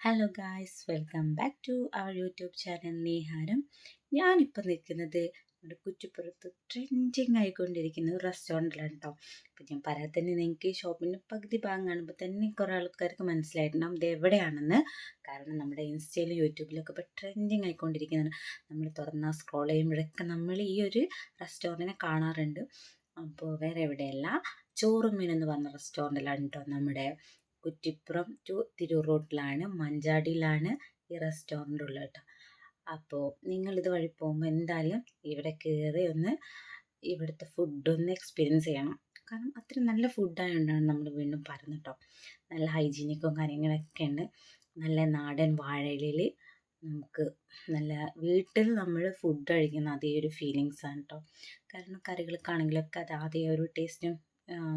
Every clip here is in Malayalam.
Hello guys welcome back to our YouTube channel Neeharam ഞാനിപ്പോൾ നിൽക്കുന്നത് നമ്മുടെ കുറ്റിപ്പുറത്ത് ട്രെൻഡിങ് ആയിക്കൊണ്ടിരിക്കുന്ന ഒരു റെസ്റ്റോറന്റിലാണ് കേട്ടോ അപ്പം ഞാൻ പറയാൻ തന്നെ നിങ്ങൾക്ക് ഈ ഷോപ്പിന്റെ പകുതി ഭാഗം കാണുമ്പോൾ തന്നെ കുറേ ആൾക്കാർക്ക് മനസ്സിലായിട്ടുണ്ടാവും ഇത് എവിടെയാണെന്ന്. കാരണം നമ്മുടെ ഇൻസ്റ്റയിലും യൂട്യൂബിലൊക്കെ ഇപ്പോൾ ട്രെൻഡിങ് ആയിക്കൊണ്ടിരിക്കുന്നതാണ്. നമ്മൾ തുറന്നാൽ സ്ക്രോൾ ചെയ്യുമ്പോഴൊക്കെ നമ്മൾ ഈ ഒരു റെസ്റ്റോറന്റിനെ കാണാറുണ്ട്. അപ്പോൾ വേറെ എവിടെയല്ല ചോറുമീൻ എന്ന് പറഞ്ഞ റെസ്റ്റോറന്റിലാണ് കേട്ടോ നമ്മുടെ കുറ്റിപ്പുറം ടു തിരൂർ റോഡിലാണ് മഞ്ചാടിയിലാണ് ഈ റെസ്റ്റോറന്റ് ഉള്ളത് കേട്ടോ അപ്പോൾ നിങ്ങൾ വഴി പോകുമ്പോൾ എന്തായാലും ഇവിടെ കയറി ഒന്ന് ഇവിടുത്തെ ഫുഡൊന്ന് എക്സ്പീരിയൻസ് ചെയ്യണം. കാരണം അത്രയും നല്ല ഫുഡായതുകൊണ്ടാണ് നമ്മൾ വീണ്ടും പറയുന്നത് കേട്ടോ നല്ല ഹൈജീനിക്കും കാര്യങ്ങളൊക്കെ ഉണ്ട്. നല്ല നാടൻ വാഴയിലയിൽ നമുക്ക് നല്ല വീട്ടിൽ നമ്മൾ ഫുഡ് കഴിക്കുന്ന അതേ ഒരു ഫീലിങ്സ് ആണ് കേട്ടോ കാരണം കറികൾക്കാണെങ്കിലൊക്കെ അത് അതേ ഒരു ടേസ്റ്റും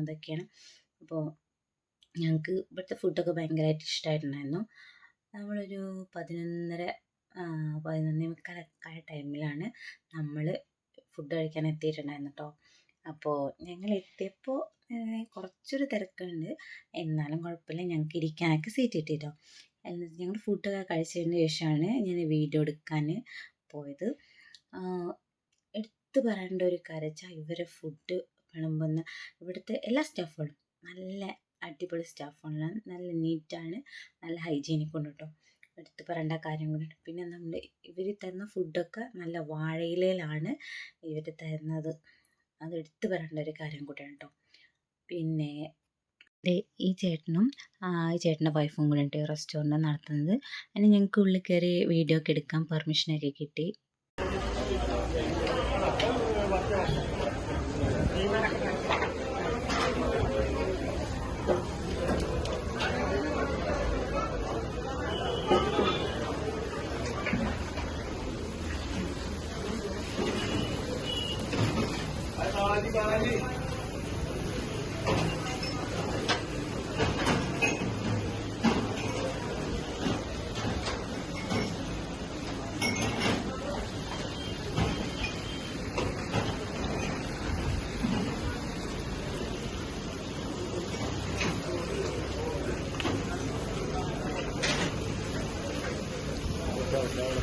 ഇതൊക്കെയാണ് അപ്പോൾ ഞങ്ങൾക്ക് ഇവിടുത്തെ ഫുഡൊക്കെ ഭയങ്കരമായിട്ട് ഇഷ്ടമായിട്ടുണ്ടായിരുന്നു നമ്മളൊരു പതിനൊന്നര പതിനൊന്നേ മുക്കാലൊക്കെ ആയ ടൈമിലാണ് നമ്മൾ ഫുഡ് കഴിക്കാൻ എത്തിയിട്ടുണ്ടായിരുന്നു കേട്ടോ അപ്പോൾ ഞങ്ങൾ എത്തിയപ്പോൾ കുറച്ചൊരു തിരക്കുണ്ട്. എന്നാലും കുഴപ്പമില്ല ഞങ്ങൾക്ക് ഇരിക്കാനൊക്കെ സീറ്റ് കിട്ടിയിട്ടോ എന്നിട്ട് ഞങ്ങൾ ഫുഡൊക്കെ കഴിച്ചതിന് ശേഷമാണ് ഞാൻ വീഡിയോ എടുക്കാൻ പോയത്. എടുത്തു പറയേണ്ട ഒരു കാര്യം വെച്ചാൽ ഇവരെ ഫുഡ് വിളമ്പുന്ന ഇവിടുത്തെ എല്ലാ സ്റ്റാഫുകളും നല്ല അടിപൊളി സ്റ്റാഫാണ് നല്ല നീറ്റാണ് നല്ല ഹൈജീനിക് ഉണ്ട് കേട്ടോ എടുത്ത് പറയേണ്ട കാര്യങ്ങളുണ്ട് പിന്നെ നമ്മൾ ഇവർ തരുന്ന ഫുഡൊക്കെ നല്ല വാഴയിലയിലാണ് ഇവർ തരുന്നത്. അത് എടുത്ത് പറയേണ്ട ഒരു കാര്യം കൂടിയാണ് കേട്ടോ പിന്നെ ഈ ചേട്ടനും ഈ ചേട്ടന്റെ വൈഫും കൂടെ ഉണ്ട് റെസ്റ്റോറന്റ് നടത്തുന്നത്. അതിന് ഞങ്ങൾക്ക് ഉള്ളിൽ കയറി വീഡിയോ ഒക്കെ എടുക്കാൻ പെർമിഷനൊക്കെ കിട്ടി. Gracias.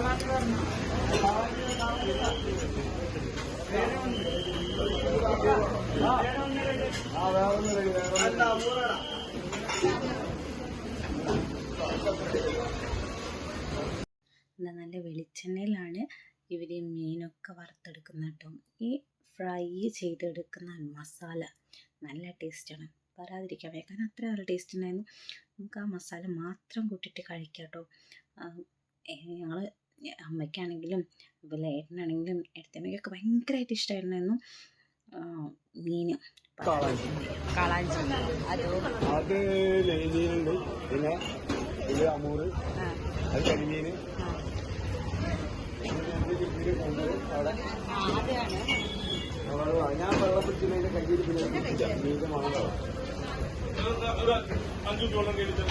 സഗീര നല്ല വെളിച്ചെണ്ണയിലാണ് ഇവർ മീനൊക്കെ വറുത്തെടുക്കുന്ന കേട്ടോ. ഈ ഫ്രൈ ചെയ്തെടുക്കുന്ന മസാല നല്ല ടേസ്റ്റാണ് പറയാതിരിക്കാൻ വയ്യ. കാരണം അത്ര നല്ല ടേസ്റ്റ് ഉണ്ടായിരുന്നു. നമുക്ക് ആ മസാല മാത്രം കൂട്ടിയിട്ട് കഴിക്കാം കേട്ടോ. ഞങ്ങൾ അമ്മയ്ക്കാണെങ്കിലും അതുപോലെ ഏട്ടനാണെങ്കിലും ഏട്ടത്തമ്മയ്ക്കൊക്കെ ഭയങ്കരമായിട്ട് ഇഷ്ടമായിരുന്നു മീൻ കാളാഞ്ചി. അതോ അത് നെയ്മീനുണ്ട് പിന്നെ ഇത് അമൂറ് അത് കരിമീൻ ഞാൻ വെള്ളം പിടിച്ചതിന്റെ കയ്യിൽ പിന്നെ മീൻ വാങ്ങാം അഞ്ചു വെള്ളം കഴിച്ചു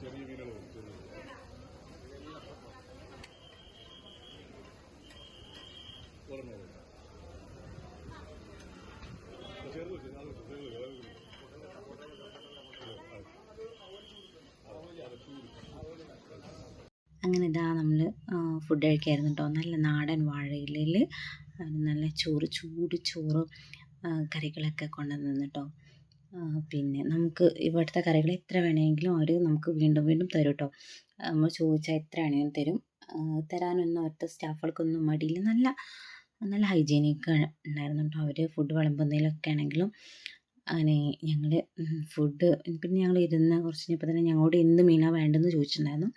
ചെറിയ മീനുകൾ ചെറിയ ചെറുത് ചെറുത് അങ്ങനെ ഇതാ നമ്മൾ ഫുഡ് കഴിക്കായിരുന്നു കേട്ടോ നല്ല നാടൻ വാഴയിലയിൽ നല്ല ചോറ് ചൂട് ചോറും കറികളൊക്കെ കൊണ്ടുവന്നു കേട്ടോ പിന്നെ നമുക്ക് ഇവിടുത്തെ കറികൾ എത്ര വേണമെങ്കിലും അവർ നമുക്ക് വീണ്ടും വീണ്ടും തരും കേട്ടോ നമ്മൾ ചോദിച്ചാൽ എത്ര വേണമെങ്കിലും തരും. തരാനൊന്നും അവരുടെ സ്റ്റാഫുകൾക്കൊന്നും മടിയില്ല. നല്ല നല്ല ഹൈജീനിക്ക് ഉണ്ടായിരുന്നു കേട്ടോ അവർ ഫുഡ് വിളമ്പുന്നതിലൊക്കെ ആണെങ്കിലും. അങ്ങനെ ഞങ്ങൾ ഫുഡ് പിന്നെ ഞങ്ങൾ ഇരുന്ന് കുറച്ച് കഴിഞ്ഞപ്പോൾ തന്നെ ഞങ്ങളോട് എന്ത് മീനാണ് വേണ്ടതെന്ന് ചോദിച്ചിട്ടുണ്ടായിരുന്നു.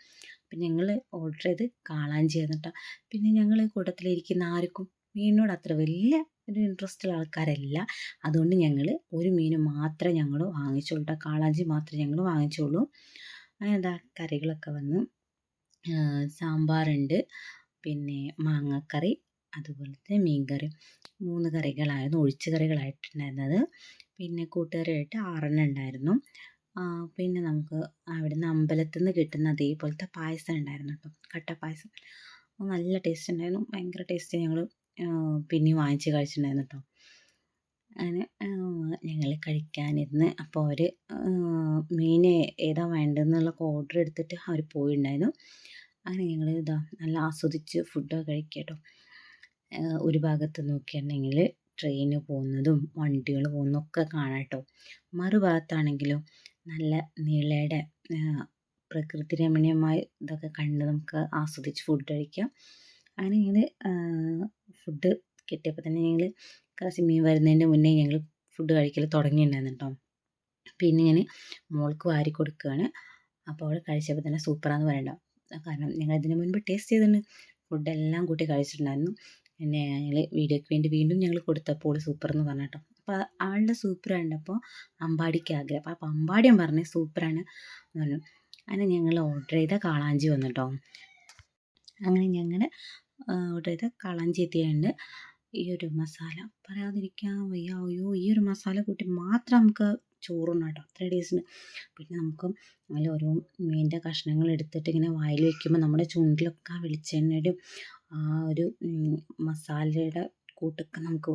പിന്നെ ഞങ്ങൾ ഓർഡർ ചെയ്ത് കാളാഞ്ചി കേട്ടോ പിന്നെ ഞങ്ങൾ കൂട്ടത്തിലിരിക്കുന്ന ആർക്കും മീനിനോട് അത്ര വലിയ ഒരു ഇൻട്രസ്റ്റ് ഉള്ള ആൾക്കാരല്ല. അതുകൊണ്ട് ഞങ്ങൾ ഒരു മീൻ മാത്രമേ ഞങ്ങൾ വാങ്ങിച്ചുള്ളൂ കേട്ടോ കാളാഞ്ചി മാത്രമേ ഞങ്ങൾ വാങ്ങിച്ചുള്ളൂ. എന്താ കറികളൊക്കെ വന്ന് സാമ്പാറുണ്ട്. പിന്നെ മാങ്ങക്കറി അതുപോലെ തന്നെ മീൻകറി. മൂന്ന് കറികളായിരുന്നു ഒഴിച്ച് കറികളായിട്ടുണ്ടായിരുന്നത്. പിന്നെ കൂട്ടുകറിയായിട്ട് ആറെണ്ണം ഉണ്ടായിരുന്നു. പിന്നെ നമുക്ക് അവിടുന്ന് അമ്പലത്തിൽ നിന്ന് കിട്ടുന്ന അതേപോലത്തെ പായസം ഉണ്ടായിരുന്നു കേട്ടോ. കട്ട പായസം. അത് നല്ല ടേസ്റ്റ് ഉണ്ടായിരുന്നു. ഭയങ്കര ടേസ്റ്റ് ഞങ്ങൾ പിന്നെയും വാങ്ങിച്ച് കഴിച്ചിട്ടുണ്ടായിരുന്നു കേട്ടോ. അങ്ങനെ ഞങ്ങൾ കഴിക്കാനിരുന്ന് അപ്പോൾ അവർ മീൻ ഏതാ വേണ്ടതെന്നുള്ള ഓർഡർ എടുത്തിട്ട് അവർ പോയിട്ടുണ്ടായിരുന്നു അങ്ങനെ ഞങ്ങൾ ഇതാ നല്ല ആസ്വദിച്ച് ഫുഡൊക്കെ കഴിക്കുക കേട്ടോ. ഒരു ഭാഗത്ത് നോക്കിയിട്ടുണ്ടെങ്കിൽ ട്രെയിന് പോകുന്നതും വണ്ടികൾ പോകുന്നതും ഒക്കെ കാണാം കേട്ടോ. മറുഭാഗത്താണെങ്കിലും നല്ല നീളയുടെ പ്രകൃതി രമണീയമായ ഇതൊക്കെ കണ്ട് നമുക്ക് ആസ്വദിച്ച് ഫുഡ് കഴിക്കാം. അങ്ങനെ ഞങ്ങൾ ഫുഡ് കിട്ടിയപ്പോൾ തന്നെ ഞങ്ങൾ മീൻ വരുന്നതിന്റെ മുന്നേ ഞങ്ങൾ ഫുഡ് കഴിക്കൽ തുടങ്ങിയിട്ടുണ്ടായിരുന്നു കേട്ടോ. പിന്നെ ഞാൻ മോൾക്ക് വാരി കൊടുക്കുകയാണ്. അപ്പോൾ അവൾ കഴിച്ചപ്പോൾ തന്നെ സൂപ്പറാന്ന് പറയണ്ട കാരണം ഞങ്ങൾ ഇതിന് മുൻപ് ടേസ്റ്റ് ചെയ്തിട്ടുണ്ട്. ഫുഡെല്ലാം കൂട്ടി കഴിച്ചിട്ടുണ്ടായിരുന്നു. പിന്നെ ഞങ്ങൾ വീഡിയോയ്ക്ക് വേണ്ടി വീണ്ടും ഞങ്ങൾ കൊടുത്തപ്പോൾ സൂപ്പർ എന്ന് പറഞ്ഞു കേട്ടോ അപ്പോൾ ആളുടെ സൂപ്പറുണ്ട് അപ്പോൾ അമ്പാടിക്ക് ആഗ്രഹം. അപ്പോൾ അമ്പാടിയും പറഞ്ഞു സൂപ്പറാണ് എന്ന് പറഞ്ഞു. അങ്ങനെ ഞങ്ങൾ ഓർഡർ ചെയ്ത കാളാഞ്ചി വന്നു കേട്ടോ അങ്ങനെ ഞങ്ങൾ ഓർഡർ ചെയ്ത കാളാഞ്ചി എത്തിയുണ്ട്. ഈ ഒരു മസാല പറയാതിരിക്കാൻ വയ്യ. അയ്യോ ഈ ഒരു മസാല കൂട്ടി മാത്രം നമുക്ക് ചോറുണ്ട് കേട്ടോ അത്ര ടേസ്റ്റ് പിന്നെ നമുക്ക് അതിൽ ഓരോ മീനിന്റെ കഷ്ണങ്ങൾ എടുത്തിട്ട് ഇങ്ങനെ വായിൽ വയ്ക്കുമ്പോൾ നമ്മുടെ ചുണ്ടിലൊക്കെ ആ വെളിച്ചെണ്ണയുടെയും ആ ഒരു മസാലയുടെ കൂട്ടൊക്കെ നമുക്ക്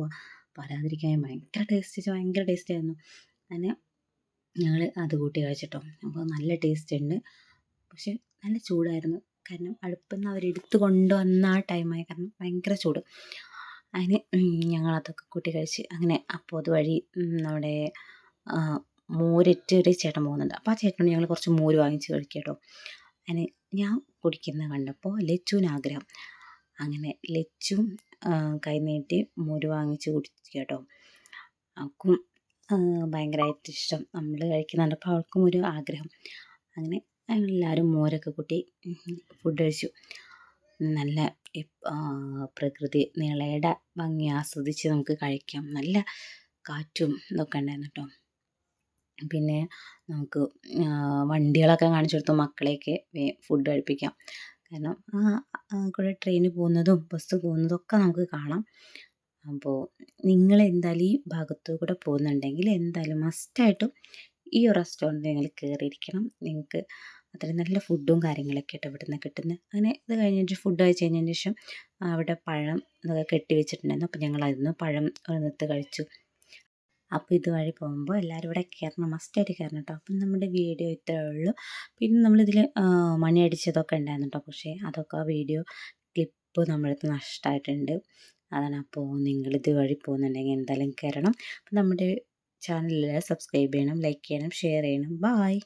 പറയാതിരിക്കാൻ ഭയങ്കര ടേസ്റ്റ് വെച്ചാൽ ഭയങ്കര ടേസ്റ്റ് ആയിരുന്നു. അങ്ങനെ ഞങ്ങൾ അത് കൂട്ടി കഴിച്ചിട്ടോ. അപ്പോൾ നല്ല ടേസ്റ്റ് ഉണ്ട് പക്ഷെ നല്ല ചൂടായിരുന്നു. കാരണം അടുപ്പിൽ നിന്ന് അവരെടുത്ത് കൊണ്ടുവന്ന ആ ടൈമായി കാരണം ഭയങ്കര ചൂട്. അതിന് ഞങ്ങളതൊക്കെ കൂട്ടി കഴിച്ച് അങ്ങനെ അപ്പോൾ അതുവഴി നമ്മുടെ മോരിട്ട് ഒരു ചേട്ടൻ പോകുന്നുണ്ട്. അപ്പോൾ ആ ചേട്ടനോട് ഞങ്ങൾ കുറച്ച് മോര് വാങ്ങിച്ച് കഴിക്കാം കേട്ടോ അതിന് ഞാൻ കുടിക്കുന്നത് കണ്ടപ്പോൾ ലച്ചുവിന് ആഗ്രഹം അങ്ങനെ ലച്ചും കൈനീട്ടി മോര് വാങ്ങിച്ച് കുടിക്കുക കേട്ടോ. അവൾക്കും ഭയങ്കരമായിട്ട് ഇഷ്ടം. നമ്മൾ കഴിക്കുന്ന കണ്ടപ്പോൾ അവൾക്കും ഒരു ആഗ്രഹം. അങ്ങനെ എല്ലാവരും മോരൊക്കെ കൂട്ടി ഫുഡ് കഴിച്ചു. നല്ല പ്രകൃതി നിളയുടെ ഭംഗി ആസ്വദിച്ച് നമുക്ക് കഴിക്കാം. നല്ല കാറ്റും ഇതൊക്കെ ഉണ്ടായിരുന്നു കേട്ടോ. പിന്നെ നമുക്ക് വണ്ടികളൊക്കെ കാണിച്ചു കൊടുത്തു മക്കളെയൊക്കെ ഫുഡ് കഴിപ്പിക്കാം. കാരണം കൂടെ ട്രെയിന് പോകുന്നതും ബസ് പോകുന്നതും ഒക്കെ നമുക്ക് കാണാം. അപ്പോൾ നിങ്ങൾ എന്തായാലും ഈ ഭാഗത്തു കൂടെ പോകുന്നുണ്ടെങ്കിൽ എന്തായാലും മസ്റ്റായിട്ടും ഈ ഒരു റെസ്റ്റോറന്റ് നിങ്ങൾ കയറിയിരിക്കണം. നിങ്ങൾക്ക് അത്രയും നല്ല ഫുഡും കാര്യങ്ങളൊക്കെ ആയിട്ട് ഇവിടെ നിന്ന് കിട്ടുന്നത് അങ്ങനെ ഇത് കഴിഞ്ഞിട്ട് ഫുഡ് കഴിച്ച് കഴിഞ്ഞതിന് ശേഷം അവിടെ പഴം അതൊക്കെ കെട്ടി വെച്ചിട്ടുണ്ടായിരുന്നു. അപ്പോൾ ഞങ്ങൾ അതിൽ നിന്ന് പഴം എടുത്ത് കഴിച്ചു. അപ്പോൾ ഇതുവഴി പോകുമ്പോൾ എല്ലാവരും ഇവിടെ കയറണം മസ്റ്റായിട്ട് കയറണം കേട്ടോ അപ്പം നമ്മുടെ വീഡിയോ ഇത്രേ ഉള്ളൂ. പിന്നെ നമ്മളിതിൽ മണി അടിച്ചതൊക്കെ ഉണ്ടായിരുന്നു കേട്ടോ പക്ഷേ അതൊക്കെ ആ വീഡിയോ ക്ലിപ്പ് നമ്മളടുത്ത് നഷ്ടമായിട്ടുണ്ട് അതാണ് അപ്പോൾ നിങ്ങൾ ഇതുവഴി പോകുന്നുണ്ടെങ്കിൽ എന്തായാലും കയറണം അപ്പം നമ്മുടെ ചാനലിൽ സബ്സ്ക്രൈബ് ചെയ്യണം ലൈക്ക് ചെയ്യണം ഷെയർ ചെയ്യണം. ബായ്